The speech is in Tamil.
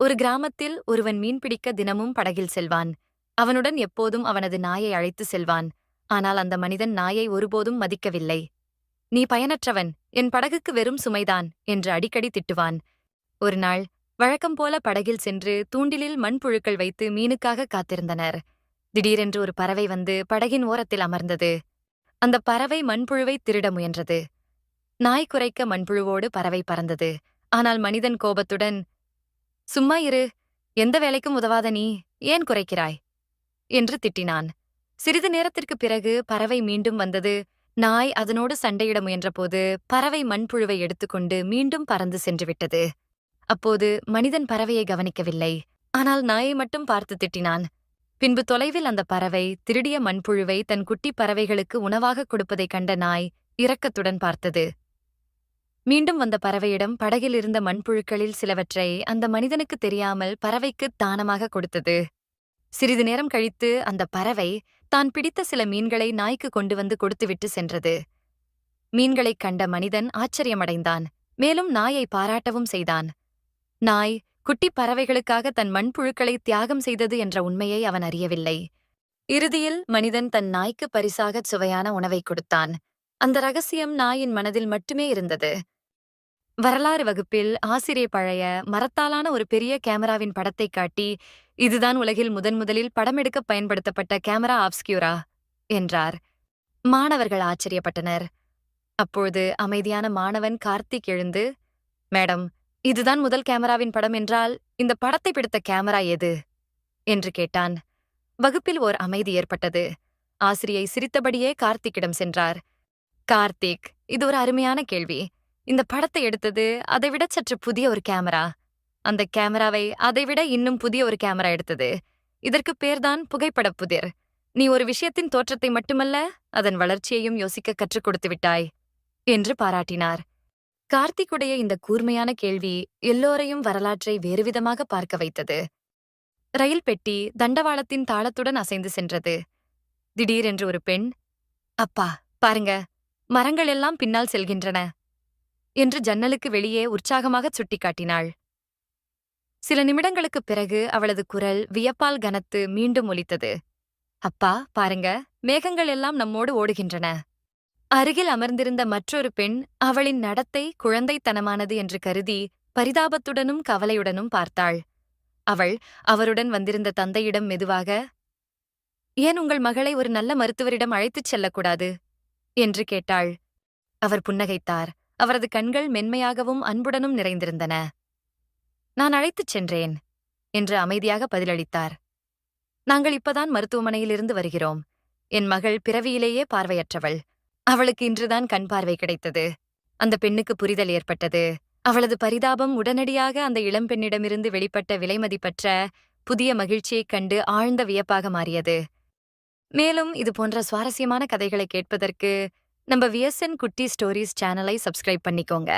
ஒரு கிராமத்தில் ஒருவன் மீன்பிடிக்க தினமும் படகில் செல்வான். அவனுடன் எப்போதும் அவனது நாயை அழைத்து செல்வான். ஆனால் அந்த மனிதன் நாயை ஒருபோதும் மதிக்கவில்லை. நீ பயனற்றவன் என் படகுக்கு வெறும் சுமைதான் என்று அடிக்கடி திட்டுவான். ஒரு நாள் வழக்கம் போல படகில் சென்று தூண்டிலில் மண்புழுக்கள் வைத்து மீனுக்காக காத்திருந்தனர். திடீரென்று ஒரு பறவை வந்து படகின் ஓரத்தில் அமர்ந்தது. அந்த பறவை மண்புழுவை திருட முயன்றது. நாய் குறைக்க மண்புழுவோடு பறவை பறந்தது. ஆனால் மனிதன் கோபத்துடன் சும்மா இரு. எந்த வேலைக்கும் உதவாத நீ. ஏன் குறைக்கிறாய்? என்று திட்டினான். சிறிது நேரத்திற்குப் பிறகு பறவை மீண்டும் வந்தது. நாய் அதனோடு சண்டையிட முயன்றபோது பறவை மண்புழுவை எடுத்துக்கொண்டு மீண்டும் பறந்து சென்றுவிட்டது. அப்போது மனிதன் பறவையை கவனிக்கவில்லை. ஆனால் நாயை மட்டும் பார்த்து திட்டினான். பின்பு தொலைவில் அந்த பறவை திருடிய மண்புழுவை தன் குட்டி பறவைகளுக்கு உணவாகக் கொடுப்பதைக் கண்ட நாய் இரக்கத்துடன் பார்த்தது. மீண்டும் வந்த பறவையிடம் படகில் இருந்த மண்புழுக்களில் சிலவற்றை அந்த மனிதனுக்கு தெரியாமல் பறவைக்கு தானமாக கொடுத்தது. சிறிது நேரம் கழித்து அந்த பறவை தான் பிடித்த சில மீன்களை நாய்க்கு கொண்டு வந்து கொடுத்துவிட்டு சென்றது. மீன்களைக் கண்ட மனிதன் ஆச்சரியமடைந்தான். மேலும் நாயை பாராட்டவும் செய்தான். நாய் குட்டிப் பறவைகளுக்காக தன் மண்புழுக்களை தியாகம் செய்தது என்ற உண்மையை அவன் அறியவில்லை. இறுதியில் மனிதன் தன் நாய்க்கு பரிசாகச் சுவையான உணவைக் கொடுத்தான். அந்த ரகசியம் நாயின் மனதில் மட்டுமே இருந்தது. வரலாறு வகுப்பில் ஆசிரியர் பழைய மரத்தாலான ஒரு பெரிய கேமராவின் படத்தைக் காட்டி இதுதான் உலகில் முதன் முதலில் படமெடுக்க பயன்படுத்தப்பட்ட கேமரா ஆப்ஸ்கியூரா? என்றார். மாணவர்கள் ஆச்சரியப்பட்டனர். அப்பொழுது அமைதியான மாணவன் கார்த்திக் எழுந்து மேடம் இதுதான் முதல் கேமராவின் படம் என்றால் இந்த படத்தை பிடித்த கேமரா எது? என்று கேட்டான். வகுப்பில் ஓர் அமைதி ஏற்பட்டது. ஆசிரியை சிரித்தபடியே கார்த்திக்கிடம் சென்றார். கார்த்திக் இது ஒரு அருமையான கேள்வி. இந்த படத்தை எடுத்தது அதைவிட சற்று புதிய ஒரு கேமரா. அந்த கேமராவை அதைவிட இன்னும் புதிய ஒரு கேமரா எடுத்தது. இதற்கு பேர்தான் புகைப்படப் புதிர். நீ ஒரு விஷயத்தின் தோற்றத்தை மட்டுமல்ல அதன் வளர்ச்சியையும் யோசிக்க கற்றுக் கொடுத்து விட்டாய் என்று பாராட்டினார். கார்த்திக்குடைய இந்த கூர்மையான கேள்வி எல்லோரையும் வரலாற்றை வேறுவிதமாக பார்க்க வைத்தது. ரயில் பெட்டி தண்டவாளத்தின் தாளத்துடன் அசைந்து சென்றது. திடீரென்று ஒரு பெண் அப்பா பாருங்க மரங்கள் எல்லாம் பின்னால் செல்கின்றன. என்று ஜன்னலுக்கு வெளியே உற்சாகமாகச் சுட்டிக்காட்டினாள். சில நிமிடங்களுக்குப் பிறகு அவளது குரல் வியப்பால் கனத்து மீண்டும் ஒலித்தது. அப்பா பாருங்க மேகங்கள் எல்லாம் நம்மோடு ஓடுகின்றன. அருகில் அமர்ந்திருந்த மற்றொரு பெண் அவளின் நடத்தை குழந்தைத்தனமானது என்று கருதி பரிதாபத்துடனும் கவலையுடனும் பார்த்தாள். அவள் அவருடன் வந்திருந்த தந்தையிடம் மெதுவாக ஏன் உங்கள் மகளை ஒரு நல்ல மருத்துவரிடம் அழைத்துச் செல்லக்கூடாது? என்று கேட்டாள். அவர் புன்னகைத்தார். அவரது கண்கள் மென்மையாகவும் அன்புடனும் நிறைந்திருந்தன. நான் அழைத்துச் சென்றேன் என்று அமைதியாக பதிலளித்தார். நாங்கள் இப்பதான் மருத்துவமனையிலிருந்து வருகிறோம். என் மகள் பிறவியிலேயே பார்வையற்றவள். அவளுக்கு இன்றுதான் கண் பார்வை கிடைத்தது. அந்த பெண்ணுக்கு புரிதல் ஏற்பட்டது. அவளது பரிதாபம் உடனடியாக அந்த இளம்பெண்ணிடமிருந்து வெளிப்பட்ட விலைமதிப்பற்ற புதிய மகிழ்ச்சியைக் கண்டு ஆழ்ந்த வியப்பாக மாறியது. மேலும் இது போன்ற சுவாரஸ்யமான கதைகளை கேட்பதற்கு நம்ம விஎஸ்என் குட்டி ஸ்டோரிஸ் சேனலை சப்ஸ்கிரைப் பண்ணிக்கோங்க.